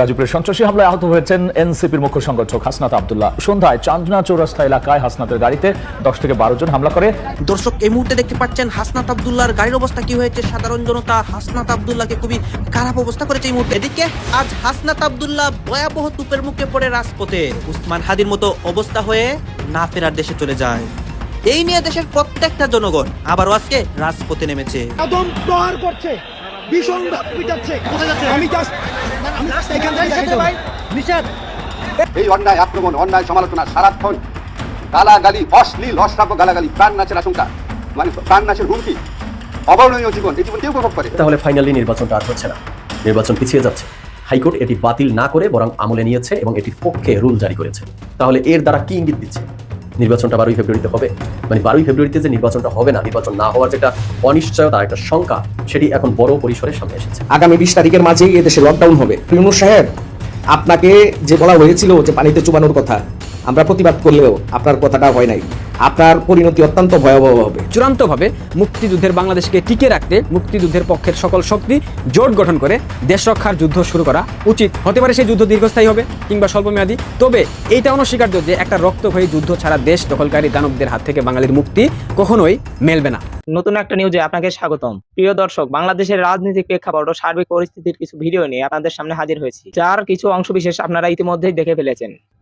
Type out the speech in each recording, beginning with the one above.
গাজীপুরের সন্ত্রাসী হামলায় আহত হয়েছেন এনসিপির মুখ্য সংগঠক হাসনাত আবদুল্লাহ। সন্ধ্যায় চান্দনা চৌরাস্তা এলাকায় হাসনাতের গাড়িতে দশ থেকে বারো জন হামলা করে। দর্শক এই মুহূর্তে দেখতে পাচ্ছেন হাসনাত আবদুল্লাহর গাড়ির অবস্থা কি হয়েছে? সাধারণ জনতা হাসনাত আবদুল্লাহকে খুবই খারাপ অবস্থা করেছে এই মুহূর্তে। এদিকে আজ হাসনাত আবদুল্লাহ ভয়াবহ তুপের মুখে পড়ে রাজপথে। উসমান হাদির মতো অবস্থা হয়ে না ফেরার দেশে চলে যায়। এই নিয়ে দেশের প্রত্যেকটা জনগণ আবারও আজকে রাজপথে নেমেছে। করছে। ভীষণ ভাবে পিটাচ্ছে। আমি জাস্ট এখান থেকে। এই অন্যায় আক্রমণ অন্যায় সমালোচনা সারাক্ষণ গালাগালি অশ্লীল অশ্রাব্য গালাগালি প্রাণ নাচের আশঙ্কা। মানে প্রাণ নাচের হুমকি অবর্ণনীয় জীবন এই জীবন কেউ উপভোগ করে তাহলে ফাইনালি নির্বাচনটা আর হচ্ছে না। নির্বাচন পিছিয়ে যাচ্ছে। হাইকোর্ট এটি বাতিল না করে বরং আমলে নিয়েছে এবং এটির পক্ষে রুল জারি করেছে। তাহলে এর দ্বারা কি ইঙ্গিত দিচ্ছে? নির্বাচনটা বারোই ফেব্রুয়ারিতে হবে। মানে বারোই ফেব্রুয়ারিতে যে নির্বাচনটা হবে না, নির্বাচন না হওয়ার যেটা অনিশ্চয়তা একটা শঙ্কা, সেটি এখন বড় পরিসরের সামনে এসেছে। আগামী বিশ তারিখের মাঝেই এদেশে লকডাউন হবে। ইউনুস সাহেব, আপনাকে যে বলা হয়েছিল যে পানিতে চুবানোর কথা, আমরা প্রতিবাদ করলেও আপনার কথাটা হয় নাই। আপনার পরিণতি অত্যন্ত ভয়াবহ হবে। চূড়ান্তভাবে মুক্তিযুদ্ধের বাংলাদেশকে টিকে রাখতে মুক্তিযুদ্ধের পক্ষের সকল শক্তি জোট গঠন করে দেশ রক্ষার যুদ্ধ শুরু করা উচিত। হতে পারে সেই যুদ্ধ দীর্ঘস্থায়ী হবে কিংবা স্বল্পমেয়াদী। তবে এইটা অনস্বীকার্য যে একটা রক্তক্ষয়ী যুদ্ধ ছাড়া দেশ দখলকারী দানবদের হাত থেকে বাঙালির মুক্তি কখনোই মেলবে না। নতুন একটা নিউজে আপনাকে স্বাগতম। প্রিয় দর্শক বাংলাদেশের রাজনৈতিক প্রেক্ষাপট ও সার্বিক পরিস্থিতির কিছু ভিডিও নিয়ে আপনাদের সামনে হাজির হয়েছি। যার কিছু অংশবিশেষ আপনারা ইতিমধ্যেই দেখে ফেলেছেন।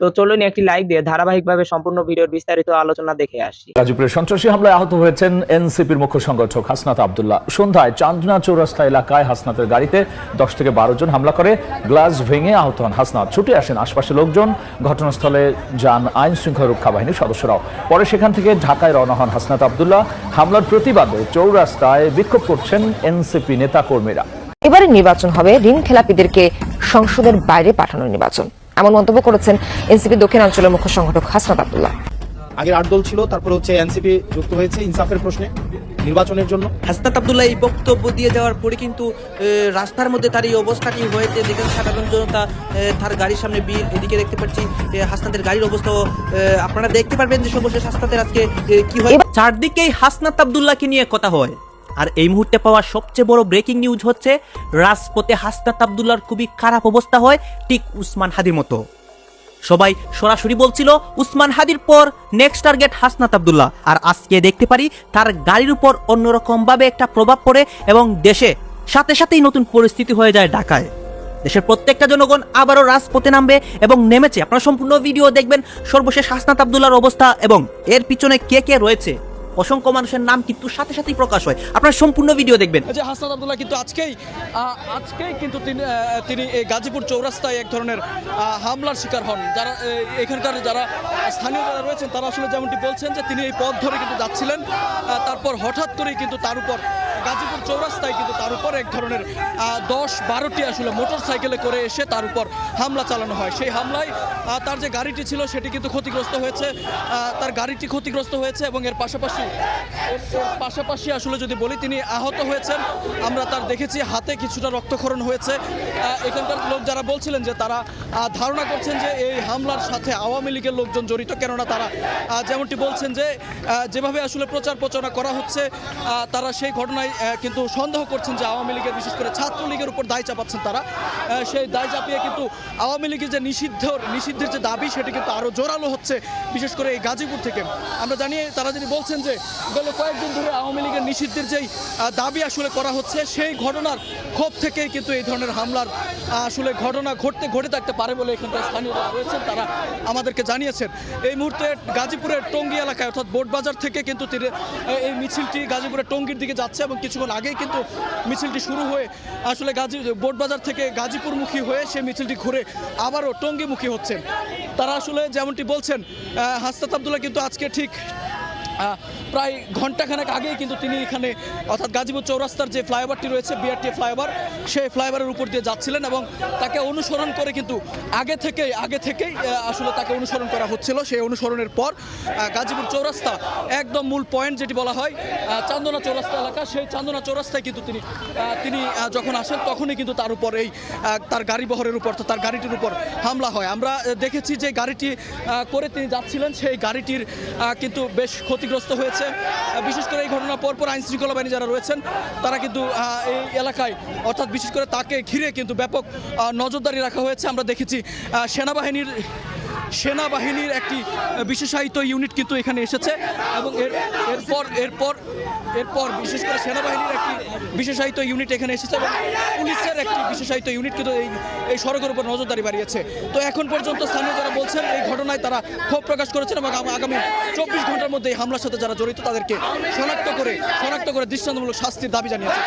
তো চলুন একটি লাইক দিয়ে ধারাবাহিকভাবে সম্পূর্ণ ভিডিওর বিস্তারিত আলোচনা দেখে আসি। গাজীপুরের সন্ত্রাসী হামলায় আহত হয়েছেন এনসিপির মুখ্য সংগঠক হাসনাত আবদুল্লাহ। সন্ধ্যায় চান্দনা চৌরাস্তা এলাকায় হাসনাতের গাড়িতে দশ থেকে বারো জন হামলা করে গ্লাস ভেঙে আহত হন হাসনাত। ছুটে আসেন আশপাশের লোকজন ঘটনাস্থলে যান আইন শৃঙ্খলা রক্ষা বাহিনীর সদস্যরাও। পরে সেখান থেকে ঢাকায় রওনা হন হাসনাত আবদুল্লাহ। হামলার প্রতিবাদে চৌরাস্তায় বিক্ষোভ করছেন এনসিপি নেতাকর্মীরা। এবারে নির্বাচন হবে ঋণ খেলাপিদেরকে সংসদের বাইরে পাঠানোর নির্বাচন। এমন মন্তব্য করেছেন এনসিপি দক্ষিণাঞ্চলের মুখ্য সংগঠক হাসনাত আব্দুল্লাহ। আগের আট দল ছিল তারপরে হচ্ছে এনসিপি যুক্ত হয়েছে ইনসাফের প্রশ্নে নির্বাচনের জন্য। হাসনাত আবদুল্লাহ এই বক্তব্য দিয়ে দেওয়ার পরে কিন্তু রাস্তার মধ্যে তার এই অবস্থাটি হয়েছে দেখেন সাধারণ জনতা তার গাড়ির সামনে বীর এদিকে দেখতে পাচ্ছি হাসনাতের গাড়ির অবস্থাও আপনারা দেখতে পারবেন যে সর্বশেষ হাসনাতের আজকে কি হয় চারদিকেই হাসনাত আবদুল্লাহকে নিয়ে কথা হয়। আর এই মুহূর্তে পাওয়া সবচেয়ে বড় ব্রেকিং নিউজ হচ্ছে, রাজপথে হাসনাত আবদুল্লাহর খুবই খারাপ অবস্থা হয় ঠিক উসমান হাদির মতো। সবাই সরাসরি বলছিল, উসমান হাদির পর নেক্সট টার্গেট হাসনাত আবদুল্লাহ। আর আজকে দেখতে পারি, তার গাড়ির উপর অন্যরকম ভাবে একটা প্রভাব পড়ে এবং দেশে সাথে সাথেই নতুন পরিস্থিতি হয়ে যায় ঢাকায়। দেশের প্রত্যেকটা জনগণ আবারও রাজপথে নামবে এবং নেমেছে। আপনারা সম্পূর্ণ ভিডিও দেখবেন, সর্বশেষ হাসনাত আবদুল্লাহর অবস্থা এবং এর পিছনে কে কে রয়েছে। অসংখ্য মানুষের নাম কিন্তু সাথে সাথেই প্রকাশ হয়। আপনারা সম্পূর্ণ ভিডিও দেখবেন। যে হাসান আবদুল্লাহ কিন্তু আজকেই আজকেই কিন্তু তিনি এই গাজীপুর চৌরাস্তায় এক ধরনের হামলার শিকার হন। যারা এখানকার যারা স্থানীয় যারা রয়েছেন, তারা আসলে যেমনটি বলছেন যে তিনি এই পথ ধরে কিন্তু যাচ্ছিলেন তারপর হঠাৎ করেই কিন্তু তার উপর, গাজীপুর চৌরাস্তায় কিন্তু তার উপর এক ধরনের দশ বারোটি আসলে মোটর সাইকেলে করে এসে তার উপর হামলা চালানো হয়। সেই হামলায় তার যে গাড়িটি ছিল, সেটি কিন্তু ক্ষতিগ্রস্ত হয়েছে। তার গাড়িটি ক্ষতিগ্রস্ত হয়েছে এবং এর পাশাপাশি এর পাশাপাশি আসলে যদি বলি, তিনি আহত হয়েছেন। আমরা তার দেখেছি, হাতে কিছুটা রক্তক্ষরণ হয়েছে। এখানকার লোক যারা বলছিলেন যে তারা ধারণা করছেন যে এই হামলার সাথে আওয়ামী লীগের লোকজন জড়িত, কেননা তারা যেমনটি বলছেন যে যেভাবে আসলে প্রচার প্রচারণা করা হচ্ছে তারা সেই ঘটনায় কিন্তু সন্দেহ করছেন যে আওয়ামী লীগের, বিশেষ করে ছাত্রলীগের উপর দায় চাপাচ্ছেন তারা। সেই দায় চাপিয়ে কিন্তু আওয়ামী লীগের যে নিষিদ্ধ, নিষিদ্ধের যে দাবি, সেটি কিন্তু আরও জোরালো হচ্ছে, বিশেষ করে এই গাজীপুর থেকে। আমরা জানি, তারা যদি বলছেন যে গেল কয়েকদিন ধরে আওয়ামী লীগের নিষিদ্ধের যেই দাবি আসলে করা হচ্ছে সেই ঘটনার ক্ষোভ থেকেই কিন্তু এই ধরনের হামলার আসলে ঘটনা ঘটতে ঘটে থাকতে পারে বলে এখানকার স্থানীয় যারা রয়েছেন তারা আমাদেরকে জানিয়েছেন। এই মুহূর্তে গাজীপুরের টঙ্গী এলাকায় অর্থাৎ বোটবাজার থেকে কিন্তু এই মিছিলটি গাজীপুরের টঙ্গীর দিকে যাচ্ছে এবং কিছুক্ষণ আগেই কিন্তু মিছিলটি শুরু হয়ে আসলে গাজী বোটবাজার থেকে গাজীপুরমুখী হয়ে সেই মিছিলটি ঘুরে আবারও টঙ্গীমুখী হচ্ছেন তারা আসলে যেমনটি বলছেন আহ, হাসনাত আবদুল্লাহ কিন্তু আজকে ঠিক প্রায় ঘন্টাখানেক আগেই কিন্তু তিনি এখানে, অর্থাৎ গাজীপুর চৌরাস্তার যে ফ্লাইওভারটি রয়েছে, বিআরটি ফ্লাইওভার, সেই ফ্লাইওভারের উপর দিয়ে যাচ্ছিলেন এবং তাকে অনুসরণ করে কিন্তু আগে থেকেই আগে থেকেই আসলে তাকে অনুসরণ করা হচ্ছিল। সেই অনুসরণের পর গাজীপুর চৌরাস্তা একদম মূল পয়েন্ট যেটি বলা হয় চান্দনা চৌরাস্তা এলাকা, সেই চান্দনা চৌরাস্তায় কিন্তু তিনি তিনি যখন আসেন তখনই কিন্তু তার উপর এই তার গাড়ি বহরের উপর তার গাড়িটির উপর হামলা হয়। আমরা দেখেছি যে গাড়িটি করে তিনি যাচ্ছিলেন, সেই গাড়িটির কিন্তু বেশ ক্ষতিগ্রস্ত হয়েছে। বিশেষ করে এই ঘটনার পরপর আইন শৃঙ্খলা বাহিনী যারা রয়েছেন, তারা কিন্তু এই এলাকায়, অর্থাৎ বিশেষ করে তাকে ঘিরে কিন্তু ব্যাপক নজরদারি রাখা হয়েছে। আমরা দেখেছি সেনাবাহিনীর সেনাবাহিনীর একটি বিশেষায়িত ইউনিট কিন্তু এখানে এসেছে এবং এর, এরপর এরপর এরপর বিশেষ করে সেনাবাহিনীর একটি বিশেষায়িত ইউনিট এখানে এসেছে এবং পুলিশের একটি বিশেষায়িত ইউনিট কিন্তু এই এই সড়কের উপর নজরদারি বাড়িয়েছে। তো এখন পর্যন্ত স্থানীয় যারা বলছেন, এই ঘটনায় তারা ক্ষোভ প্রকাশ করেছেন এবং আগামী চব্বিশ ঘণ্টার মধ্যে এই হামলার সাথে যারা জড়িত, তাদেরকে শনাক্ত করে শনাক্ত করে দৃষ্টান্তমূলক শাস্তির দাবি জানিয়েছে।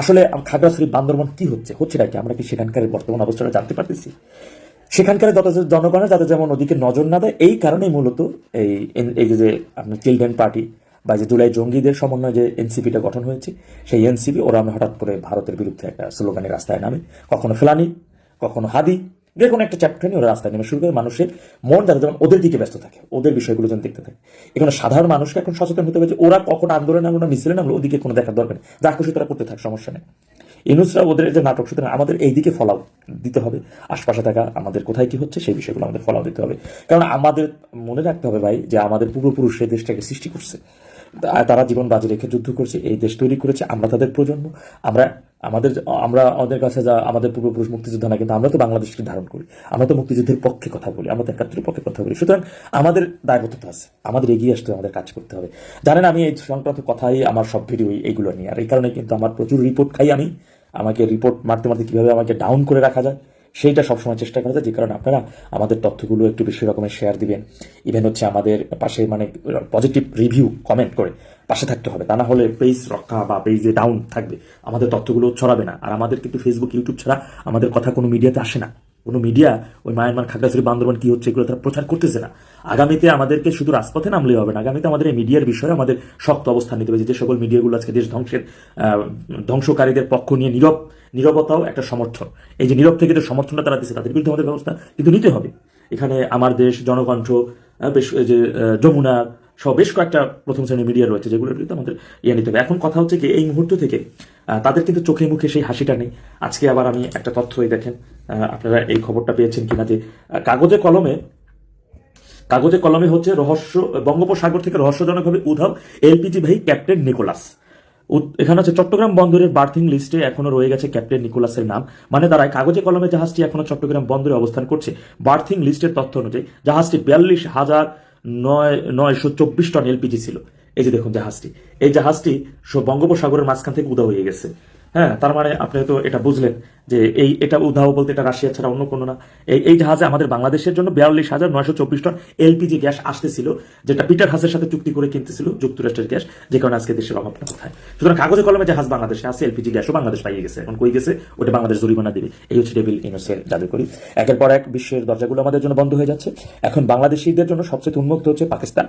আসলে খাগড়াছড়ি বান্দরবন কি হচ্ছে হচ্ছে আমরা কি সেখানকার বর্তমান অবস্থাটা জানতে পারতেছি? সেখানকার যত জনগণের যাতে যেমন ওদিকে নজর না দেয়, এই কারণেই মূলত এই এই যে আপনার চিলড্রেন পার্টি বা যে জুলাই জঙ্গিদের সমন্বয়ে যে এনসিপিটা গঠন হয়েছে, সেই এনসিপি, ওরা হঠাৎ করে ভারতের বিরুদ্ধে একটা স্লোগানের রাস্তায় নামে। কখনো ফেলানি, কখনো হাদি, যে কোনো একটা চ্যাপ্টার নিয়ে ওরা রাস্তায় নেমে শুরু করে, মানুষের মন যাতে যেমন ওদের দিকে ব্যস্ত থাকে, ওদের বিষয়গুলো যেন দেখতে থাকে। এখানে সাধারণ মানুষকে এখন সচেতন হতে হবে যে ওরা কখন আন্দোলন নামলো না মিছিলে নামলো, ওদিকে কোনো দেখার দরকার নেই। যা খুশি তারা করতে থাক, সমস্যা নেই। ইনুসরা ওদের যে নাটক, সুতরাং আমাদের এই দিকে ফলাও দিতে হবে। আশপাশে থাকা আমাদের কোথায় কি হচ্ছে, সেই বিষয়গুলো আমাদের ফলাও দিতে হবে। কারণ আমাদের, মনে রাখতে হবে ভাই যে আমাদের পূর্বপুরুষ সেই দেশটাকে সৃষ্টি করছে। তারা জীবন বাজি রেখে যুদ্ধ করছে, এই দেশ তৈরি করেছে, আমরা তাদের প্রজন্ম, আমরা, আমাদের আমরা আমাদের কাছে যা, আমাদের পূর্বপুরুষ মুক্তিযোদ্ধা না, কিন্তু আমরা তো বাংলাদেশকে ধারণ করি। আমরা তো মুক্তিযুদ্ধের পক্ষে কথা বলি, আমরা তো একাত্তরের পক্ষে কথা বলি। সুতরাং আমাদের দায়বদ্ধতা আছে, আমাদের এগিয়ে আসতে আমাদের কাজ করতে হবে। জানেন আমি এই সংক্রান্ত কথাই, আমার সব ভিডিও এইগুলো নিয়ে, আর এই কারণে কিন্তু আমার প্রচুর রিপোর্ট খাই আমি। আমাকে রিপোর্ট মারতে মারতে কীভাবে আমাকে ডাউন করে রাখা যায়, সেইটা সবসময় চেষ্টা করা যায়। যে কারণে আপনারা আমাদের তথ্যগুলো একটু বেশি রকমের শেয়ার দিবেন। ইভেন হচ্ছে আমাদের পাশে মানে পজিটিভ রিভিউ কমেন্ট করে পাশে থাকতে হবে। তা না হলে পেজ রক্ষা বা পেজে ডাউন থাকবে। আমাদের তথ্যগুলো ছড়াবে না। আর আমাদের কিন্তু ফেসবুক ইউটিউব ছাড়া আমাদের কথা কোনো মিডিয়াতে আসে না। কোনো মিডিয়া ওই মায়ানমার খাগড়াছড়ি বান্দরবান কি হচ্ছে এগুলো তারা প্রচার করতেছে না। আগামীতে আমাদেরকে শুধু রাজপথে নামলেই হবে না। আগামীতে আমাদের এই মিডিয়ার বিষয়ে আমাদের শক্ত অবস্থান নিতে হবে যে সকল মিডিয়াগুলো আজকে দেশ ধ্বংসের ধ্বংসকারীদের পক্ষ নিয়ে নীরব, নীরবতাও একটা সমর্থন। এই যে নীরব থেকে যে সমর্থনটা তারা দিচ্ছে, তাদের বিরুদ্ধে আমাদের ব্যবস্থা কিন্তু নিতে হবে। এখানে আমার দেশ, জনকণ্ঠ বেশ যে যমুনা সহ বেশ কয়েকটা প্রথম শ্রেণির মিডিয়া রয়েছে যেগুলোর বিরুদ্ধে আমাদের ইয়ে নিতে হবে। এখন কথা হচ্ছে কি এই মুহূর্ত থেকে তাদের কিন্তু চোখে মুখে সেই হাসিটা নেই। আজকে আবার আমি একটা তথ্য এই দেখেন আপনারা এই খবরটা পেয়েছেন কিনা যে কাগজে কলমে কাগজে কলমে হচ্ছে রহস্য, বঙ্গোপসাগর থেকে রহস্যজনকভাবে উধাও এলপিজি ভাই ক্যাপ্টেন নিকোলাস। এখানে হচ্ছে চট্টগ্রাম বন্দরের বার্থিং লিস্টে এখনও রয়ে গেছে ক্যাপ্টেন নিকোলাসের নাম। মানে দাঁড়ায় কাগজে কলমে জাহাজটি এখনও চট্টগ্রাম বন্দরে অবস্থান করছে। বার্থিং লিস্টের তথ্য অনুযায়ী, জাহাজটি বিয়াল্লিশ হাজার নয়, নয়শো চব্বিশ টন এলপিজি ছিল। এই যে দেখুন জাহাজটি। এই জাহাজটি বঙ্গোপসাগরের মাঝখান থেকে উদা হয়ে গেছে। হ্যাঁ তার মানে আপনি তো এটা বুঝলেন। যে এই, এটা উদাহ বলতে এটা রাশিয়া ছাড়া অন্য কোনো না। এই এই জাহাজে আমাদের বাংলাদেশের জন্য বিয়াল্লিশ হাজার নয়শো চব্বিশ টন এলপিজি গ্যাস আসতেছিল, যেটা পিটার হাসের সাথে চুক্তি করে কিনতেছিল, যুক্তরাষ্ট্রের গ্যাস, যে কারণে আজকে দেশের অভাবটা কোথায়। সুতরাং কাগজে কলমে জাহাজ বাংলাদেশে আছে এলপিজি গ্যাসও বাংলাদেশ পাইয়ে গেছে। এখন কই গেছে? ওটা বাংলাদেশ জরিমানা দিবে। এই হচ্ছে ডেভিল ইনোসের জাদুকরি একের পর এক বিশ্বের দরজাগুলো আমাদের জন্য বন্ধ হয়ে যাচ্ছে। এখন বাংলাদেশিদের জন্য সবচেয়ে উন্মুক্ত হচ্ছে পাকিস্তান।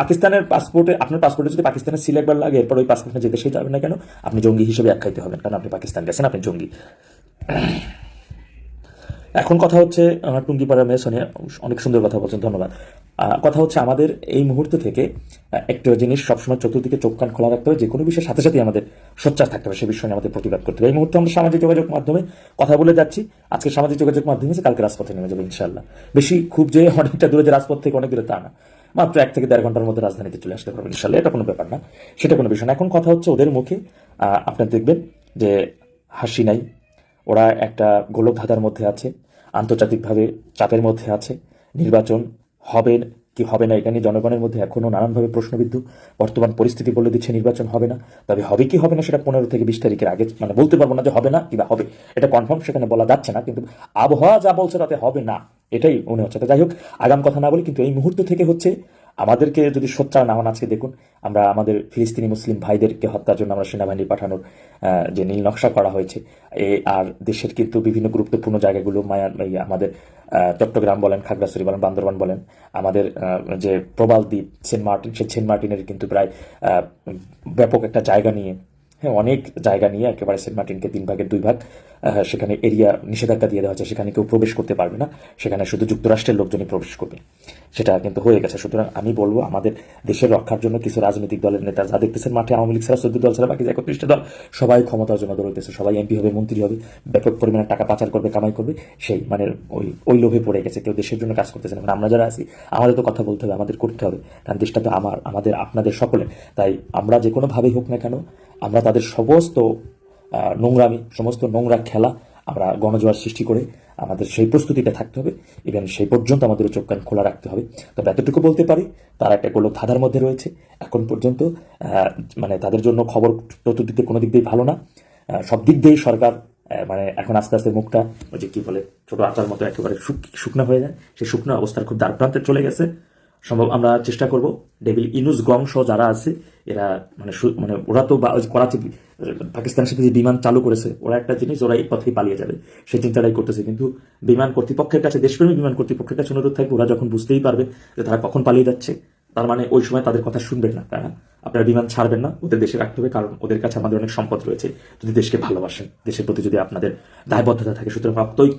পাকিস্তানের পাসপোর্টে আপনার পাসপোর্টে যদি পাকিস্তানের সিল একবার লাগে, এরপর ওই পাসপোর্টে যে দেশে যাবেন না কেন, আপনি জঙ্গি হিসেবে আখ্যায়িত হবেন, কারণ আপনি পাকিস্তান গেছেন, আপনি জঙ্গি। এখন কথা হচ্ছে আমার টুঙ্গিপাড়ার মেয়ে সোনিয়া, অনেক সুন্দর কথা বলছেন, ধন্যবাদ। কথা হচ্ছে আমাদের এই মুহূর্ত থেকে একটা জিনিস সবসময় চতুর্দিকে চোখ কান খোলা রাখতে হবে, যে কোনো বিষয়ের সাথে সাথে আমাদের সোচ্চার থাকতে হবে, সে বিষয়ে আমাদের প্রতিবাদ করতে হবে। এই মুহূর্তে আমরা সামাজিক যোগাযোগ মাধ্যমে কথা বলে যাচ্ছি। আজকে সামাজিক যোগাযোগ মাধ্যমে কালকে রাজপথে নেমে যাবে ইনশাল্লাহ বেশি খুব যে অনেকটা দূরে যে রাজপথ থেকে অনেক দূরে তা না। মাত্র এক থেকে দেড় ঘণ্টার মধ্যে রাজধানীতে চলে আসতে পারবেন ইনশাল্লাহ এটা কোনো ব্যাপার না, সেটা কোনো বিষয় না। এখন কথা হচ্ছে ওদের মুখে। আপনারা দেখবেন যে হাসি নাই ওরা একটা গোলক ধাঁধার মধ্যে আছে, আন্তর্জাতিকভাবে চাপের মধ্যে আছে, নির্বাচন হবে কি হবে না, এটা নিয়ে জনগণের মধ্যে এখনও নানানভাবে প্রশ্নবিদ্ধ, বর্তমান পরিস্থিতি বলে দিচ্ছে নির্বাচন হবে না, তবে হবে কি হবে না সেটা পনেরো থেকে বিশ তারিখের আগে মানে বলতে পারব না যে হবে না কিংবা হবে, এটা কনফার্ম সেখানে বলা যাচ্ছে না, কিন্তু আবহাওয়া যা বলছে তাতে হবে না, এটাই মনে হচ্ছে। তো যাই হোক, আগাম কথা না বলি কিন্তু এই মুহূর্ত থেকে হচ্ছে আমাদেরকে যদি সোচ্চার না হন আজকে দেখুন, আমরা আমাদের ফিলিস্তিনি মুসলিম ভাইদেরকে হত্যার জন্য আমরা সেনাবাহিনী পাঠানোর যে নীল নকশা করা হয়েছে, এ আর দেশের কিন্তু বিভিন্ন গুরুত্বপূর্ণ জায়গাগুলো মায়া আমাদের চট্টগ্রাম বলেন, খাগড়াছড়ি বলেন, বান্দরবান বলেন, আমাদের যে প্রবাল দ্বীপ, সেন্ট মার্টিন, সেই সেন্ট মার্টিনের কিন্তু প্রায় ব্যাপক একটা জায়গা নিয়ে হ্যাঁ অনেক জায়গা নিয়ে একেবারে সেন্ট মার্টিনকে তিন ভাগের দুই ভাগ সেখানে এরিয়া নিষেধাজ্ঞা দিয়ে দেওয়া হচ্ছে সেখানে কেউ প্রবেশ করতে পারবে না, সেখানে শুধু যুক্তরাষ্ট্রের লোকজনই প্রবেশ করবে। সেটা কিন্তু হয়ে গেছে। সুতরাং আমি বলব, আমাদের দেশের রক্ষার জন্য কিছু রাজনৈতিক দলের নেতা যা দেখতেছেন মাঠে, আওয়ামী লীগ ছাড়া চোদ্দ দল ছাড়া বাকি একত্রিশটা দল, সবাই ক্ষমতার জন্য দৌড়তেছে সবাই এমপি হবে, মন্ত্রী হবে, ব্যাপক পরিমাণে টাকা পাচার করবে, কামাই করবে, সেই মানে ওই ওই লোভে পড়ে গেছে। কেউ দেশের জন্য কাজ করতেছে না। আমরা যারা আছি, আমাদের তো কথা বলতে হবে, আমাদের করতে হবে। কারণ দেশটা তো আমার, আমাদের, আপনাদের সকলের। তাই আমরা যে কোনোভাবেই হোক না কেন আমরা তাদের সমস্ত নোংরামি, সমস্ত নোংরা খেলা আমরা গণজোয়ার সৃষ্টি করে আমাদের সেই প্রস্তুতিটা থাকতে হবে। ইভেন সেই পর্যন্ত আমাদের চোখ কান খোলা রাখতে হবে। তবে এতটুকু বলতে পারি, তারা একটা গোলক ধাঁধার মধ্যে রয়েছে। এখন পর্যন্ত মানে তাদের জন্য খবর চতুর্দিকে কোনো দিক দিয়ে ভালো না। সব দিক দিয়েই সরকার মানে এখন আস্তে আস্তে মুখটা ওই যে কি বলে, ছোটো আচার মতো একেবারে শুক- শুকনা হয়ে যায়। সেই শুকনা অবস্থার খুব দ্বারপ্রান্তে চলে গেছে। সম্ভব, আমরা চেষ্টা করব। ডেভিল ইনুস গং সহ যারা আছে, এরা মানে মানে ওরা তো করাচি, পাকিস্তানের সাথে যে বিমান চালু করেছে, ওরা একটা জিনিস, ওরা এই পথেই পালিয়ে যাবে। সেই চিন্তাটাই করতেছে। কিন্তু বিমান কর্তৃপক্ষের কাছে, দেশপ্রেমী বিমান কর্তৃপক্ষের কাছে অনুরোধ থাকবে, ওরা যখন বুঝতেই পারবে যে তারা কখন পালিয়ে যাচ্ছে, তার মানে ওই সময় তাদের কথা শুনবেন না তারা। আপনারা বিমান ছাড়বেন না, ওদের দেশে রাখতে হবে, কারণ ওদের কাছে আমাদের অনেক সম্পদ রয়েছে, যদি দেশকে ভালোবাসেন। দেশের প্রতি যদি আপনাদের দায়বদ্ধতা থাকে, সুতরাং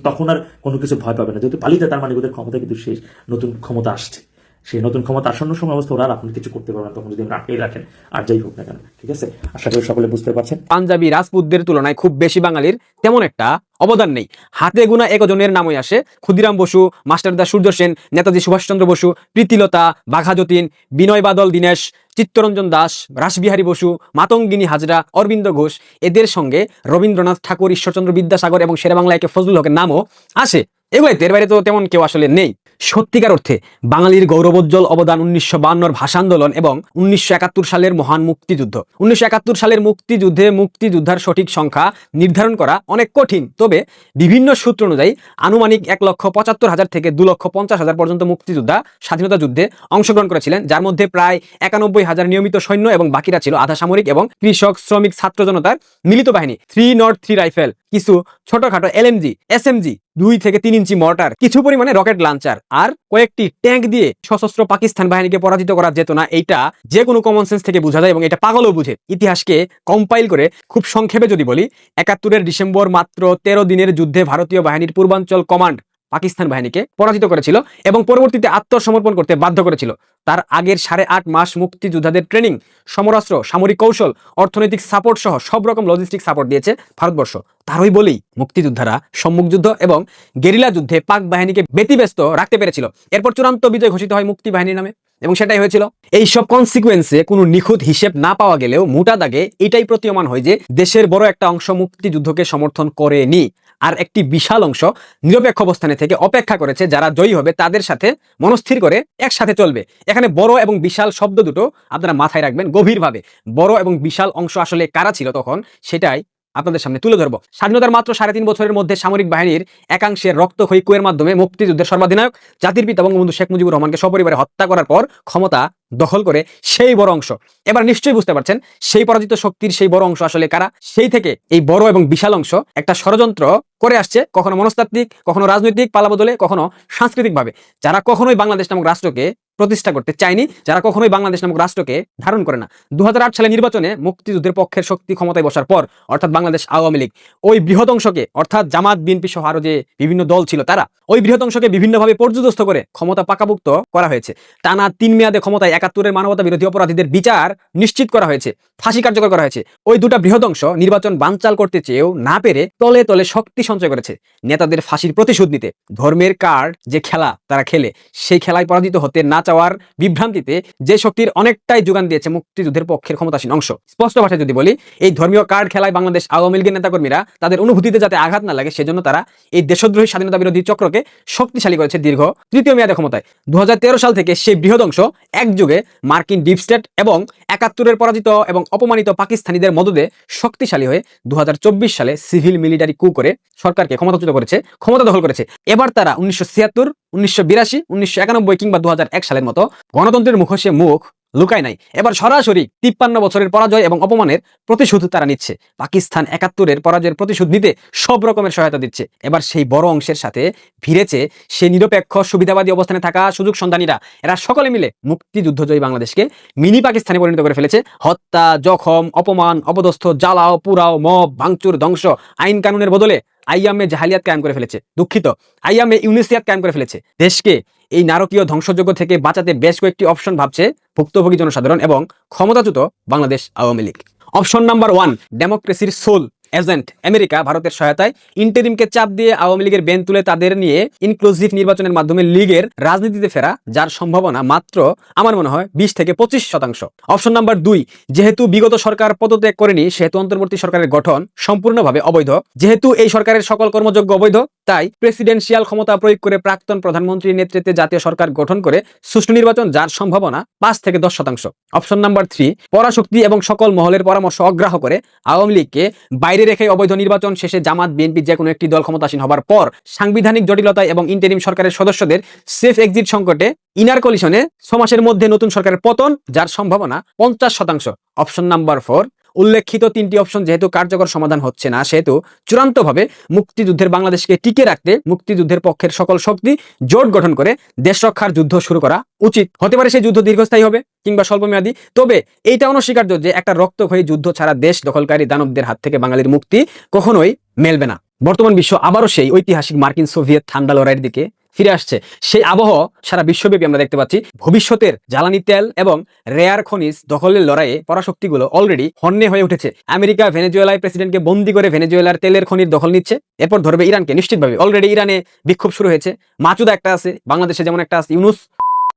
তখন আর কোনো কিছু ভয় পাবে না। যেহেতু পালিয়ে তার মানে ওদের ক্ষমতা কিন্তু শেষ, নতুন ক্ষমতা আসছে। সেই নতুন ক্ষমতা আসন্ন সময় অবস্থা, ওরা আপনি কিছু করতে পারবেন তখন যদি আটকেই রাখেন, আর যাই হোক না কেন, ঠিক আছে? আশা করি সকলে বুঝতে পারছেন। পাঞ্জাবি রাজপুতদের তুলনায় খুব বেশি বাঙালির তেমন একটা অবদান নেই। হাতে গোনা একজনের নামই আসে ক্ষুদিরাম বসু মাস্টারদা সূর্য সেন, নেতাজি সুভাষচন্দ্র বসু, প্রীতিলতা, বাঘা যতীন, বিনয় বাদল দীনেশ, চিত্তরঞ্জন দাস, রাসবিহারী বসু, মাতঙ্গিনী হাজরা, অরবিন্দ ঘোষ, এদের সঙ্গে রবীন্দ্রনাথ ঠাকুর, ঈশ্বরচন্দ্র বিদ্যাসাগর এবং শেরেবাংলা একে ফজলুল হকের নামও আসে। এগুলোতে এর বাইরে তো তেমন কেউ আসলে নেই। সত্যিকার অর্থে বাঙালির গৌরবোজ্জ্বল অবদান উনিশশো বান্নর ভাষা আন্দোলন এবং উনিশশো একাত্তর সালের মহান মুক্তিযুদ্ধ। উনিশশো একাত্তর সালের মুক্তিযুদ্ধে মুক্তিযোদ্ধার সঠিক সংখ্যা নির্ধারণ করা অনেক কঠিন, তবে বিভিন্ন সূত্র অনুযায়ী আনুমানিক এক লক্ষ পঁচাত্তর হাজার থেকে দু লক্ষ পঞ্চাশ হাজার পর্যন্ত মুক্তিযোদ্ধা স্বাধীনতা যুদ্ধে অংশগ্রহণ করেছিলেন, যার মধ্যে প্রায় একানব্বই হাজার নিয়মিত সৈন্য এবং বাকিরা ছিল আধা সামরিক এবং কৃষক, শ্রমিক, ছাত্র জনতার মিলিত বাহিনী, থ্রি নর্থ থ্রি রাইফেল, কিছু ছোটখাটো এলএমজি এসএমজি দুই থেকে তিন ইঞ্চি মর্টার কিছু পরিমাণে রকেট লাঞ্চার আর কয়েকটি ট্যাঙ্ক দিয়ে সশস্ত্র পাকিস্তান বাহিনীকে পরাজিত করা যেত না। এটা যে কোনো কমন সেন্স থেকে বোঝা যায় এবং এটা পাগলও বুঝে। ইতিহাসকে কম্পাইল করে খুব সংক্ষেপে যদি বলি, একাত্তরের ডিসেম্বর মাত্র তেরো দিনের যুদ্ধে ভারতীয় বাহিনীর পূর্বাঞ্চল কমান্ড পাকিস্তান বাহিনীকে পরাজিত করেছিল এবং পরবর্তীতে আত্মসমর্পণ করতে বাধ্য করেছিল। তার আগের সাড়ে আট মাস মুক্তিযোদ্ধাদের ট্রেনিং সমরাস্ত্র, সামরিক কৌশল, অর্থনৈতিক সাপোর্ট সহ সব রকম লজিস্টিক সাপোর্ট দিয়েছে ভারতবর্ষ। তারই বলেই মুক্তিযোদ্ধারা সম্মুখ যুদ্ধ এবং গেরিলা যুদ্ধে পাক বাহিনীকে ব্যতিব্যস্ত রাখতে পেরেছিল। এরপর চূড়ান্ত বিজয় ঘোষিত হয় মুক্তি বাহিনীর নামে এবং সেটাই হয়েছিল। এইসব কনসিকুয়েন্সে কোনো নিখুঁত হিসেব না পাওয়া গেলেও মোটা দাগে এটাই প্রতীয়মান হয় যে দেশের বড় একটা অংশ মুক্তিযুদ্ধকে সমর্থন করেনি। আর একটি বিশাল অংশ নিরপেক্ষ অবস্থানে থেকে অপেক্ষা করেছে যারা জয়ী হবে তাদের সাথে মনস্থির করে একসাথে চলবে। এখানে বড় এবং বিশাল শব্দ দুটো আপনারা মাথায় রাখবেন গভীরভাবে। বড় এবং বিশাল অংশ আসলে কারা ছিল তখন? সেটাই আপনাদের সামনে তুলে ধরবো। স্বাধীনতার মাত্র সাড়ে তিন বছরের মধ্যে সামরিক বাহিনীর একাংশের রক্তক্ষয়ী কুয়ের মাধ্যমে মুক্তিযুদ্ধের সর্বাধিনায়ক জাতির পিতা বঙ্গবন্ধু শেখ মুজিবুর রহমানকে সপরিবারে হত্যা করার পর ক্ষমতা দখল করে সেই বড় অংশ। এবার নিশ্চয়ই বুঝতে পারছেন, সেই পরাজিত শক্তির সেই বড় অংশ আসলে কারা? সেই থেকে এই বড় এবং বিশাল অংশ একটা ষড়যন্ত্র করে আসছে, কখনো মনস্তাত্ত্বিক, কখনো রাজনৈতিক পালাবদলে, কখনো সাংস্কৃতিকভাবে। যারা কখনোই বাংলাদেশ নামক রাষ্ট্রকে প্রতিষ্ঠা করতে চায়নি, যারা কখনোই বাংলাদেশ নামক রাষ্ট্রকে ধারণ করে না। দু সালে নির্বাচনে মুক্তিযুদ্ধের পক্ষের শক্তি ক্ষমতায় বসার পর, অর্থাৎ বাংলাদেশ আওয়ামী লীগ, ওই বৃহৎ অংশকে, অর্থাৎ জামাত, বিএনপি সহ আরও যে বিভিন্ন দল ছিল তারা, ওই বৃহৎ অংশকে বিভিন্নভাবে পর্যদস্ত করে ক্ষমতা পাকাভুক্ত করা হয়েছে। টানা তিন মেয়াদে ক্ষমতায় একাত্তরের মানবতা বিরোধী অপরাধীদের বিচার নিশ্চিত করা হয়েছে, ফাঁসি কার্যকর করা হয়েছে। ওই দুটা বৃহৎ অংশ নির্বাচন বানচাল করতে চেয়েও না পেরে তলে তলে শক্তি সঞ্চয় করেছে। নেতাদের ফাঁসির প্রতিশোধ নিতে ধর্মের কার্ড যে খেলা তারা খেলে, সেই খেলায় পরাজিত হতে না চাওয়ার বিভ্রান্তিতে যে শক্তির অনেকটাই যোগান দিয়েছে মুক্তিযুদ্ধের পক্ষের ক্ষমতাসীন অংশ। স্পষ্ট ভাষায় যদি বলি, এই ধর্মীয় কার্ড খেলায় বাংলাদেশ আওয়ামী লীগের নেতাকর্মীরা তাদের অনুভূতিতে যাতে আঘাত না লাগে, সেজন্য তারা এই দেশদ্রোহী স্বাধীনতা বিরোধী চক্রকে শক্তিশালী করেছে দীর্ঘ তৃতীয় মেয়াদে ক্ষমতায়। দু হাজার তেরো সাল থেকে সেই বৃহৎ অংশ একযুগে মার্কিন ডিপ স্টেট এবং একাত্তরের পরাজিত এবং অপমানিত পাকিস্তানিদের মদদে শক্তিশালী হয়ে দু হাজার চব্বিশ সালে সিভিল মিলিটারি কু করে সরকারকে ক্ষমতাচ্যুত করেছে, ক্ষমতা দখল করেছে। এবার তারা উনিশশো ছিয়াত্তর উনিশশো বিরাশি, উনিশশো একানব্বই কিংবা দু হাজার এক সালের মতো গণতন্ত্রের মুখোশে মুখ লুকায় নাই। এবার সরাসরি তিপ্পান্ন বছরের পরাজয় এবং অপমানের প্রতিশোধ তারা নিচ্ছে। পাকিস্তান একাত্তরের পরাজয়ের প্রতিশোধ নিতে সব রকমের সহায়তা দিচ্ছে। এবার সেই বড় অংশের সাথে ভিড়েছে সেই নিরপেক্ষ, সুবিধাবাদী অবস্থানে থাকা সুযোগ সন্ধানীরা। এরা সকলে মিলে মুক্তিযুদ্ধজয়ী বাংলাদেশকে মিনি পাকিস্তানে পরিণত করে ফেলেছে। হত্যা, জখম, অপমান, অপদস্থ, জ্বালাও, পুরাও, মব, ভাঙচুর, ধ্বংস আইন কানুনের বদলে আইয়ামে জাহালিয়াত কায়েম করে ফেলেছে, দুঃখিত। আইয়ামে ইউনিসিয়াত কায়েম করে ফেলেছে। দেশকে এই নারকীয় ধ্বংসযোগ্য থেকে বাঁচাতে বেশ কয়েকটি অপশন ভাবছে ভুক্তভোগী জনসাধারণ এবং ক্ষমতাচ্যুত Bangladesh Awami League. Option number one, ডেমোক্রেসির soul. Agent America ভারতের সহায়তায় ইন্টারিমকে চাপ দিয়ে আওয়ামী লীগের বেন তুলে তাদের নিয়ে ইনক্লুসিভ নির্বাচনের মাধ্যমে লীগের রাজনীতিতে ফেরা, যার সম্ভাবনা মাত্র আমার মনে হয় বিশ থেকে পঁচিশ শতাংশ। অপশন নাম্বার দুই, যেহেতু বিগত সরকার পদত্যাগ করেনি, সেহেতু অন্তর্বর্তী সরকারের গঠন সম্পূর্ণভাবে অবৈধ। যেহেতু এই সরকারের সকল কর্মযোগ্য অবৈধ তাই প্রেসিডেন্সিয়াল ক্ষমতা প্রয়োগ করে প্রাক্তন প্রধানমন্ত্রীর নেতৃত্বে জাতীয় সরকার গঠন করে সুষ্ঠু নির্বাচন যার সম্ভাবনা পাঁচ থেকে দশ শতাংশ। অপশন নাম্বার থ্রি, পরাশক্তি এবং সকল মহলের পরামর্শ অগ্রাহ করে আওয়ামী লীগকে বাইরে রেখে অবৈধ নির্বাচন শেষে জামাত, বিএনপি যে কোনো একটি দল ক্ষমতাসীন হবার পর সাংবিধানিক জটিলতায় এবং ইন্টারিম সরকারের সদস্যদের সেফ এক্সিট সংকটে ইনার কলিশনে ছ মাসের মধ্যে নতুন সরকারের পতন যার সম্ভাবনা পঞ্চাশ শতাংশ। অপশন নাম্বার ফোর উল্লেখিত তিনটি অপশন যেহেতু কার্যকর সমাধান হচ্ছে না, সেহেতু চূড়ান্তভাবে মুক্তিযুদ্ধের বাংলাদেশকে টিকে রাখতে মুক্তিযুদ্ধের পক্ষের সকল শক্তি জোট গঠন করে দেশ রক্ষার যুদ্ধ শুরু করা উচিত। হতে পারে সেই যুদ্ধ দীর্ঘস্থায়ী হবে কিংবা স্বল্পমেয়াদী, তবে এইটা অনস্বীকার্য যে একটা রক্তক্ষয়ী যুদ্ধ ছাড়া দেশ দখলকারী দানবদের হাত থেকে বাঙালির মুক্তি কখনোই মেলবে না। বর্তমান বিশ্ব আবারও সেই ঐতিহাসিক মার্কিন সোভিয়েত ঠান্ডা লড়াইয়ের দিকে ফিরে আসছে। সেই আবহাওয়া সারা বিশ্বব্যাপী আমরা দেখতে পাচ্ছি। ভবিষ্যতের জ্বালানি তেল এবং রেয়ার খনিজ দখলের লড়াইয়ে পরাশক্তিগুলো অলরেডি হন্যে হয়ে উঠেছে। আমেরিকা ভেনেজুয়েলায় প্রেসিডেন্টকে বন্দি করে ভেনেজুয়েলার তেলের খনির দখল নিচ্ছে। এরপর ধরবে ইরানকে নিশ্চিতভাবে। অলরেডি ইরানে বিক্ষোভ শুরু হয়েছে। মাচুদা একটা আছে। বাংলাদেশে যেমন একটা আছে ইউনুস।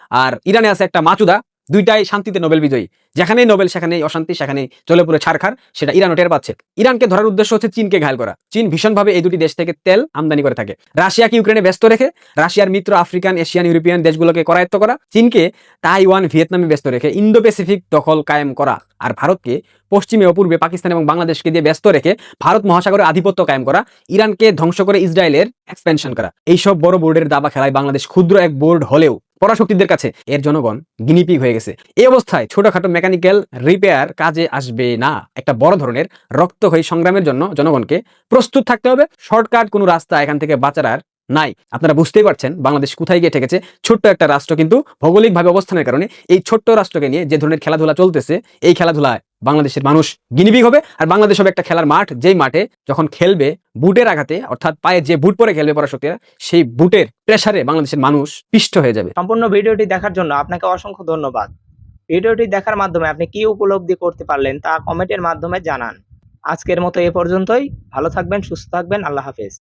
আর ইরানে আছে একটা মাচুদা। দুইটাই শান্তিতে নোবেল বিজয়ী। যেখানেই নোবেল, সেখানেই অশান্তি, সেখানেই চলে পুরো ছাড়খার সেটা ইরানও টের পাচ্ছে। ইরানকে ধরার উদ্দেশ্য হচ্ছে চীনকে ঘায়ল করা। চীন ভীষণভাবে এই দুটি দেশ থেকে তেল আমদানি করে থাকে। রাশিয়াকে ইউক্রেনে ব্যস্ত রেখে রাশিয়ার মিত্র আফ্রিকান, এশিয়ান, ইউরোপিয়ান দেশগুলোকে করায়ত্ত করা। চীনকে তাইওয়ান, ভিয়েতনামে ব্যস্ত রেখে ইন্দো প্যাসিফিক দখল কায়েম করা। আর ভারতকে পশ্চিমে ও পূর্বে পাকিস্তান এবং বাংলাদেশকে দিয়ে ব্যস্ত রেখে ভারত মহাসাগরে আধিপত্য কায়েম করা। ইরানকে ধ্বংস করে ইসরায়েলের এক্সপেনশন করা। এইসব বড় বোর্ডের দাবা খেলায় বাংলাদেশ ক্ষুদ্র এক বোর্ড হলেও পরাশক্তিদের কাছে। এর জনগণ গিনিপিগ হয়ে গেছে। এই অবস্থায় ছোটখাটো মেকানিক্যাল রিপেয়ার কাজে আসবে না। একটা বড় ধরনের রক্তক্ষয়ী সংগ্রামের জন্য জনগণকে প্রস্তুত থাকতে হবে। শর্টকাট কোনো রাস্তা এখান থেকে বাঁচার নাই। আপনারা বুঝতেই পারছেন বাংলাদেশ কোথায় গিয়ে ঠেকেছে। ছোট্ট একটা রাষ্ট্র কিন্তু ভৌগোলিকভাবে অবস্থানের কারণে এই ছোট্ট রাষ্ট্রকে নিয়ে যে ধরনের খেলাধুলা চলতেছে, এই খেলাধুলায় বাংলাদেশের মানুষ গিনিবিগ হবে আর বাংলাদেশ হবে একটা খেলার মাঠ, যেই মাঠে যখন খেলবে বুটের আঘাতে, অর্থাৎ পায়ে যে বুট পরে খেলবে পরাশক্তিরা, সেই বুটের প্রেসারে বাংলাদেশের মানুষ পিষ্ট হয়ে যাবে। সম্পূর্ণ ভিডিওটি দেখার জন্য আপনাকে অসংখ্য ধন্যবাদ। ভিডিওটি দেখার মাধ্যমে আপনি কি উপলব্ধি করতে পারলেন তা কমেন্টের মাধ্যমে জানান। আজকের মতো এ পর্যন্তই। ভালো থাকবেন, সুস্থ থাকবেন। আল্লাহ হাফেজ।